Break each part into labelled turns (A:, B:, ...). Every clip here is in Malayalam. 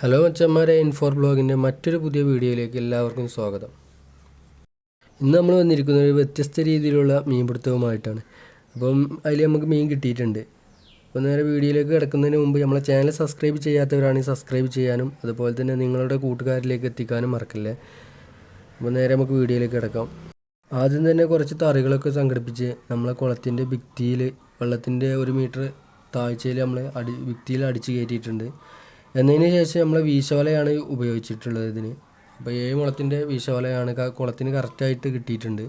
A: ഹലോ അച്ഛന്മാരെ ഇൻഫോർ ബ്ലോഗിന്റെ മറ്റൊരു പുതിയ വീഡിയോയിലേക്ക് എല്ലാവർക്കും സ്വാഗതം. ഇന്ന് നമ്മൾ വന്നിരിക്കുന്നത് ഒരു വ്യത്യസ്ത രീതിയിലുള്ള മീൻപിടുത്തവുമായിട്ടാണ്. അപ്പം അതിൽ നമുക്ക് മീൻ കിട്ടിയിട്ടുണ്ട്. അപ്പോൾ നേരെ വീഡിയോയിലേക്ക് കിടക്കുന്നതിന് മുമ്പ് നമ്മളെ ചാനൽ സബ്സ്ക്രൈബ് ചെയ്യാത്തവരാണെങ്കിൽ സബ്സ്ക്രൈബ് ചെയ്യാനും അതുപോലെ തന്നെ നിങ്ങളുടെ കൂട്ടുകാരിലേക്ക് എത്തിക്കാനും മറക്കല്ലേ? അപ്പോൾ നേരെ നമുക്ക് വീഡിയോയിലേക്ക് കിടക്കാം. ആദ്യം തന്നെ കുറച്ച് തറികളൊക്കെ സംഘടിപ്പിച്ച് നമ്മളെ കുളത്തിന്റെ ഭിത്തിയിൽ വെള്ളത്തിന്റെ ഒരു മീറ്റർ താഴ്ചയിൽ നമ്മൾ അടി ഭിത്തിയിൽ അടിച്ച് കയറ്റിയിട്ടുണ്ട്. എന്നതിന് ശേഷം നമ്മൾ വീശവലയാണ് ഉപയോഗിച്ചിട്ടുള്ളത് ഇതിന്. അപ്പോൾ ഏഴ് മുളത്തിന്റെ വീശവലയാണ് കുളത്തിന് കറക്റ്റായിട്ട് കിട്ടിയിട്ടുണ്ട്.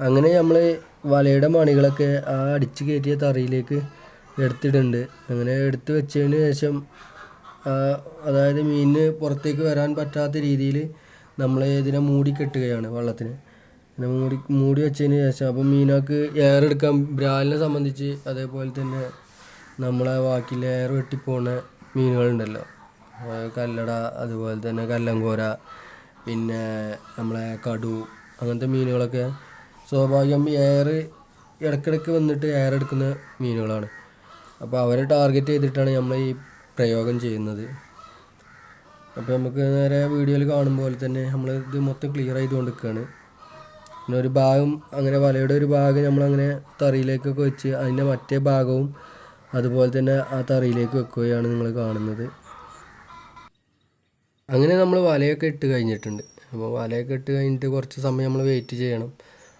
A: അങ്ങനെ നമ്മൾ വലയുടെ മണികളൊക്കെ ആ അടിച്ച് കയറ്റിയ തറയിലേക്ക് എടുത്തിടുന്നുണ്ട് അങ്ങനെ എടുത്ത് വെച്ചതിന് ശേഷം അതായത് മീനിന് പുറത്തേക്ക് വരാൻ പറ്റാത്ത രീതിയിൽ നമ്മൾ ഇതിനെ മൂടി കെട്ടുകയാണ് വെള്ളത്തിന്. പിന്നെ മൂടി മൂടി വെച്ചതിന് ശേഷം അപ്പം മീനൊക്കെ എയർ എടുക്കാൻ ബ്രാലിനെ സംബന്ധിച്ച് അതേപോലെ തന്നെ നമ്മളെ വാക്കിൽ എയർ വെട്ടിപ്പോണ മീനുകളുണ്ടല്ലോ. കല്ലട അതുപോലെ തന്നെ കല്ലങ്കോര പിന്നെ നമ്മളെ കടു അങ്ങനത്തെ മീനുകളൊക്കെ സ്വാഭാവികം എയർ ഇടയ്ക്കിടയ്ക്ക് വന്നിട്ട് എയർ എടുക്കുന്ന മീനുകളാണ്. അപ്പോൾ അവരെ ടാർഗറ്റ് ചെയ്തിട്ടാണ് നമ്മൾ ഈ പ്രയോഗം ചെയ്യുന്നത്. അപ്പോൾ നമുക്ക് നേരെ വീഡിയോയിൽ കാണുമ്പോൾ പോലെ തന്നെ നമ്മൾ ഇത് മൊത്തം ക്ലിയർ ചെയ്തുകൊണ്ട് നിൽക്കുകയാണ് പിന്നെ ഒരു ഭാഗം അങ്ങനെ വലയുടെ ഒരു ഭാഗം നമ്മളങ്ങനെ തറിയിലേക്കൊക്കെ വെച്ച് അതിന്റെ മറ്റേ ഭാഗവും അതുപോലെ തന്നെ ആ തറയിലേക്ക് വെക്കുകയാണ് നിങ്ങൾ കാണുന്നത്. അങ്ങനെ നമ്മൾ വലയൊക്കെ ഇട്ട് കഴിഞ്ഞിട്ടുണ്ട്. അപ്പോൾ വലയൊക്കെ ഇട്ട് കഴിഞ്ഞിട്ട് കുറച്ച് സമയം നമ്മൾ വെയിറ്റ് ചെയ്യണം.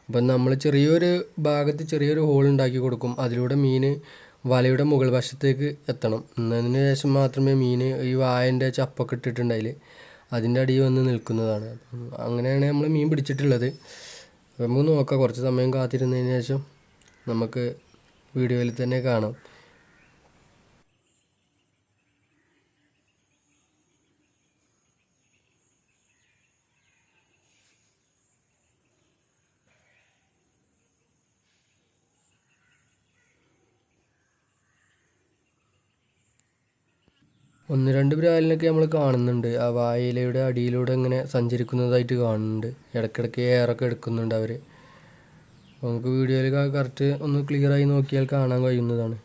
A: അപ്പം നമ്മൾ ചെറിയൊരു ഭാഗത്ത് ചെറിയൊരു ഹോൾ ഉണ്ടാക്കി കൊടുക്കും. അതിലൂടെ മീൻ വലയുടെ മുകൾ വശത്തേക്ക് എത്തണം. എന്നതിന് ശേഷം മാത്രമേ മീൻ ഈ വായന്റെ ചപ്പൊക്കെ ഇട്ടിട്ടുണ്ട് അതിൽ. അതിന്റെ അടിയിൽ വന്ന് നിൽക്കുന്നതാണ്. അങ്ങനെയാണ് നമ്മൾ മീൻ പിടിച്ചിട്ടുള്ളത്. നമുക്ക് നോക്കാം. കുറച്ച് സമയം കാത്തിരുന്നതിന് ശേഷം നമുക്ക് വീഡിയോയിൽ തന്നെ കാണാം. ഒന്ന് രണ്ട് ബ്രാലിനൊക്കെ നമ്മൾ കാണുന്നുണ്ട്. ആ വായിലയുടെ അടിയിലൂടെ ഇങ്ങനെ സഞ്ചരിക്കുന്നതായിട്ട് കാണുന്നുണ്ട്. ഇടയ്ക്കിടയ്ക്ക് എയറൊക്കെ എടുക്കുന്നുണ്ട് അവർ നമുക്ക് വീഡിയോയിൽ കറക്റ്റ് ഒന്ന് ക്ലിയറായി നോക്കിയാൽ കാണാൻ കഴിയുന്നതാണ്.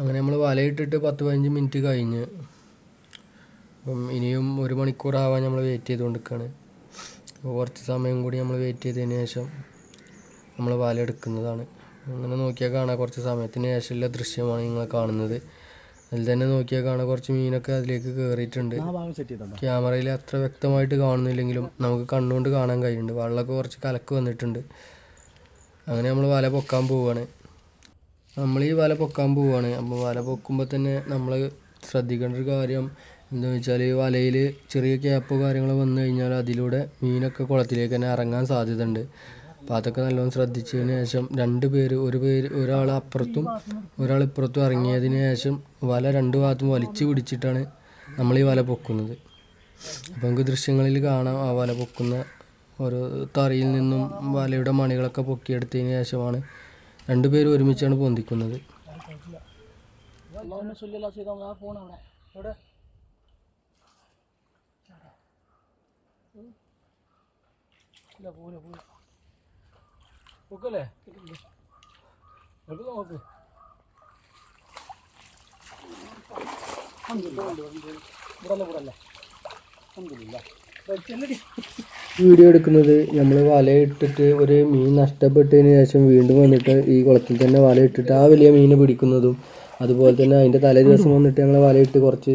A: അങ്ങനെ നമ്മൾ വലയിട്ടിട്ട് പത്ത് പതിനഞ്ച് മിനിറ്റ് കഴിഞ്ഞ്. അപ്പം ഇനിയും ഒരു മണിക്കൂറാവാൻ നമ്മൾ വെയിറ്റ് ചെയ്തുകൊണ്ടിരിക്കുകയാണ് അപ്പോൾ കുറച്ച് സമയം കൂടി നമ്മൾ വെയിറ്റ് ചെയ്തതിന് ശേഷം നമ്മൾ വല എടുക്കുന്നതാണ്. അങ്ങനെ നോക്കിയാൽ കാണാം കുറച്ച് സമയത്തിന് ശേഷമുള്ള ദൃശ്യമാണ് നിങ്ങൾ കാണുന്നത്. അതിൽ തന്നെ നോക്കിയാൽ കാണാം കുറച്ച് മീനൊക്കെ അതിലേക്ക് കയറിയിട്ടുണ്ട് ക്യാമറയിൽ അത്ര വ്യക്തമായിട്ട് കാണുന്നില്ലെങ്കിലും നമുക്ക് കണ്ണുകൊണ്ട് കാണാൻ കഴിയുന്നുണ്ട്. വെള്ളമൊക്കെ കുറച്ച് കലക്ക് വന്നിട്ടുണ്ട്. അങ്ങനെ നമ്മൾ വല പൊക്കാൻ പോവുകയാണ് നമ്മൾ ഈ വല പൊക്കാൻ പോവുകയാണ് അപ്പോൾ വല പൊക്കുമ്പോൾ തന്നെ നമ്മൾ ശ്രദ്ധിക്കേണ്ട ഒരു കാര്യം എന്താണെന്ന് വെച്ചാൽ ഈ വലയിൽ ചെറിയ ക്യാപ്പോ കാര്യങ്ങളോ വന്നു കഴിഞ്ഞാൽ അതിലൂടെ മീനൊക്കെ കുളത്തിലേക്ക് തന്നെ ഇറങ്ങാൻ സാധ്യതയുണ്ട്. അപ്പോൾ അതൊക്കെ നല്ലോണം ശ്രദ്ധിച്ചതിന് ശേഷം രണ്ട് പേര് ഒരു പേര് ഒരാൾ അപ്പുറത്തും ഒരാൾ ഇപ്പുറത്തും ഇറങ്ങിയതിന് ശേഷം വല രണ്ട് ഭാഗത്തും വലിച്ചു പിടിച്ചിട്ടാണ് നമ്മൾ ഈ വല പൊക്കുന്നത്. അപ്പോൾ നമുക്ക് ദൃശ്യങ്ങളിൽ കാണാം ആ വല പൊക്കുന്ന ഒരു തറിയിൽ നിന്നും വലയുടെ മണികളൊക്കെ പൊക്കിയെടുത്തതിന് ശേഷമാണ് രണ്ടുപേരും ഒരുമിച്ചാണ് പൊന്തിക്കുന്നത്.
B: ഇല്ല പോലെ പോല പൊക്കല്ലേ? എടുത്ത് നോക്ക്.
A: വീഡിയോ എടുക്കുന്നത് നമ്മൾ വലയിട്ടിട്ട് ഒരു മീൻ നഷ്ടപ്പെട്ടതിന് ശേഷം വീണ്ടും വന്നിട്ട് ഈ കുളത്തിൽ തന്നെ വലയിട്ടിട്ട് ആ വലിയ മീനെ പിടിക്കുന്നതും അതുപോലെ തന്നെ അതിന്റെ തലേ ദിവസം വന്നിട്ട് ഞങ്ങൾ വലയിട്ട് കുറച്ച്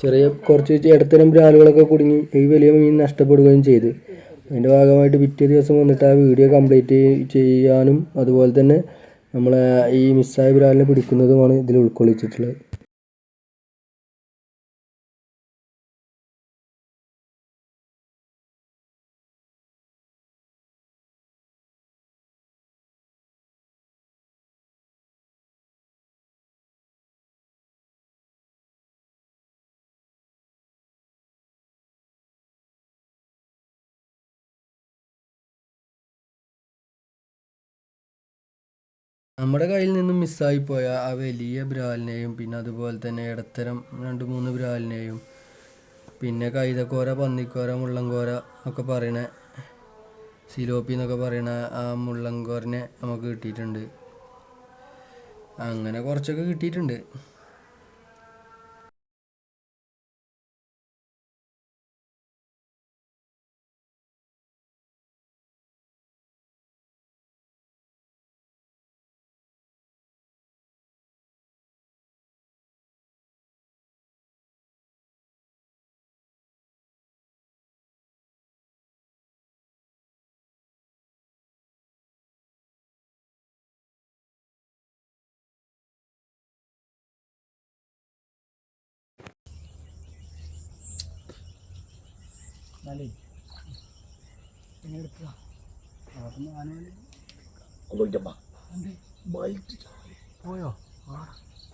A: ചെറിയ കുറച്ച് ഇടത്തരം ബ്രാലുകളൊക്കെ കുടുങ്ങി ഈ വലിയ മീൻ നഷ്ടപ്പെടുകയും ചെയ്തു. അതിന്റെ ഭാഗമായിട്ട് പിറ്റേ ദിവസം വന്നിട്ട് ആ വീഡിയോ കംപ്ലീറ്റ് ചെയ്യാനും അതുപോലെ തന്നെ നമ്മളെ ഈ മിസ്സായ ബ്രാലിനെ പിടിക്കുന്നതുമാണ് ഇതിൽ ഉൾക്കൊള്ളിച്ചിട്ടുള്ളത്. നമ്മുടെ കയ്യിൽ നിന്നും മിസ്സായിപ്പോയ ആ വലിയ ബ്രാലിനെയും പിന്നെ അതുപോലെ തന്നെ ഇടത്തരം രണ്ട് മൂന്ന് ബ്രാലിനെയും പിന്നെ കൈതക്കോര പന്നിക്കോര മുള്ളങ്കോര ഒക്കെ പറയണ സിലോപ്പി എന്നൊക്കെ പറയണ ആ മുള്ളങ്കോരനെ നമുക്ക് കിട്ടിയിട്ടുണ്ട്. അങ്ങനെ കുറച്ചൊക്കെ കിട്ടിയിട്ടുണ്ട്.
B: എന്നാലേ എങ്ങനെ എടുക്കുക. അവിടുന്ന് ആനവല്ലി പോയോ? ആ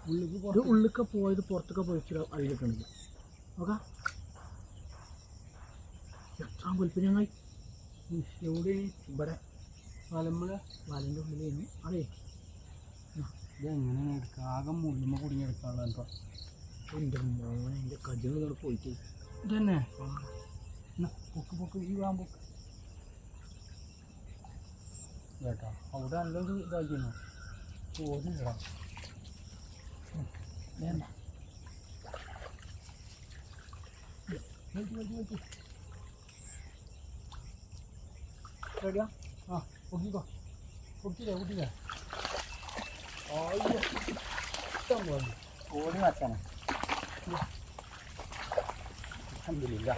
B: ഉള്ളിക്ക് ഉള്ളിക്ക പോയത് പുറത്തൊക്കെ പോയിച്ചിട്ട് അഴിലൊക്കെ ഉണ്ട് നോക്കാം. എത്ര വലുപ്പിനായി എവിടെ? ഇവിടെ. വലമ്പുഴ വലന്റെ ഉള്ളിലേനു. അതെ. ഇത് എങ്ങനെയാണ് എടുക്കുക? ആകെ മുള്ളുമ്മ കുടുങ്ങിയെടുക്കാനുള്ള എന്റെ മോനെ എന്റെ കജിനോട് പോയിട്ട്. ഇതന്നെ. പൊക്ക് പൊക്ക് ഈ വാൻ പൊക്ക്. കേട്ടോ. അവിടെ നല്ലൊരു ഇതാക്കിയിരുന്നു. ചോദില്ലടാ വേണ്ട. റെഡിയാ? ആ പൊക്കിക്കോ. പൊക്കില്ലേ പൊക്കില്ലേ അയ്യോ ഇഷ്ടം പോലെ. ഓടി മാറ്റാനാ അൽഹംദുലില്ലാ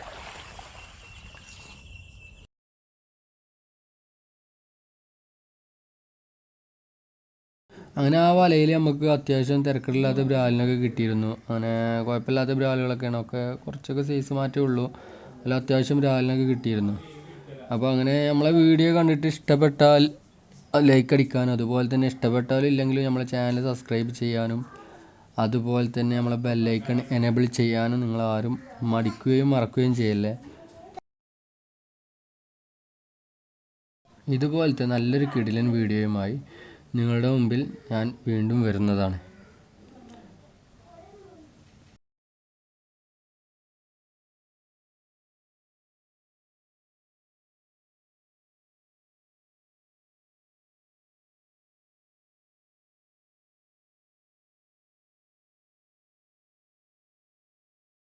A: അങ്ങനെ ആ വലയിൽ നമുക്ക് അത്യാവശ്യം തിരക്കില്ലാത്ത ബ്രാലിനൊക്കെ കിട്ടിയിരുന്നു. അങ്ങനെ കുഴപ്പമില്ലാത്ത ബ്രാലുകളൊക്കെയാണ്. ഒക്കെ കുറച്ചൊക്കെ സൈസ് മാറ്റേ ഉള്ളൂ. അല്ല അത്യാവശ്യം ബ്രാലിനൊക്കെ കിട്ടിയിരുന്നു. അപ്പോൾ അങ്ങനെ നമ്മളെ വീഡിയോ കണ്ടിട്ട് ഇഷ്ടപ്പെട്ടാൽ ലൈക്ക് അടിക്കാനും അതുപോലെ തന്നെ ഇഷ്ടപ്പെട്ടാലും ഇല്ലെങ്കിലും നമ്മളെ ചാനൽ സബ്സ്ക്രൈബ് ചെയ്യാനും അതുപോലെ തന്നെ നമ്മളെ ബെല്ലൈക്കൺ എനേബിൾ ചെയ്യാനും നിങ്ങൾ ആരും മടിക്കുകയും മറക്കുകയും ചെയ്യല്ലേ? ഇതുപോലത്തെ നല്ലൊരു കിടിലൻ വീഡിയോയുമായി നിങ്ങളുടെ മുമ്പിൽ ഞാൻ വീണ്ടും വരുന്നതാണ്.